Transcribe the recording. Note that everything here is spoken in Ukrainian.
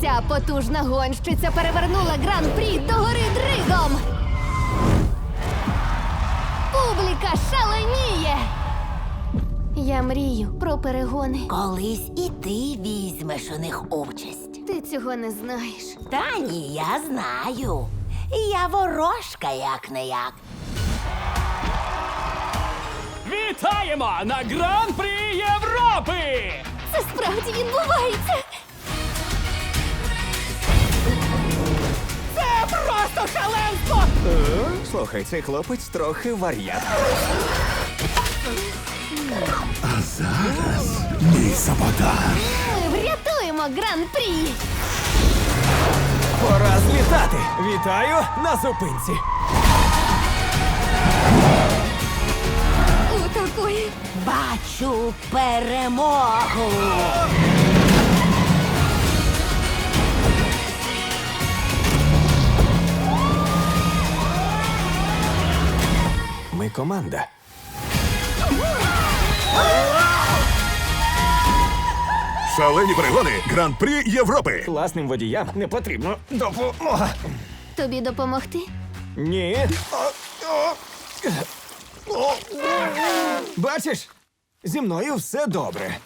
Ця потужна гонщиця перевернула гран-прі до гори дригом. Публіка шаленіє. Я мрію про перегони. Колись і ти візьмеш у них участь. Ти цього не знаєш. Та ні, я знаю. Я ворожка як не як. Вітаємо на Гран-прі Європи! Це справді відбувається. Просто шаленство! Слухай, цей хлопець трохи вар'ят. А зараз Мій саботаж. Ми врятуємо гран-прі. Пора злітати! Вітаю на зупинці! У такої Бачу перемогу. Ми команда. Шалені перегони Гран-прі Європи. Класним водіям не потрібно допомога. тобі допомогти? Ні. Бачиш, зі мною все добре.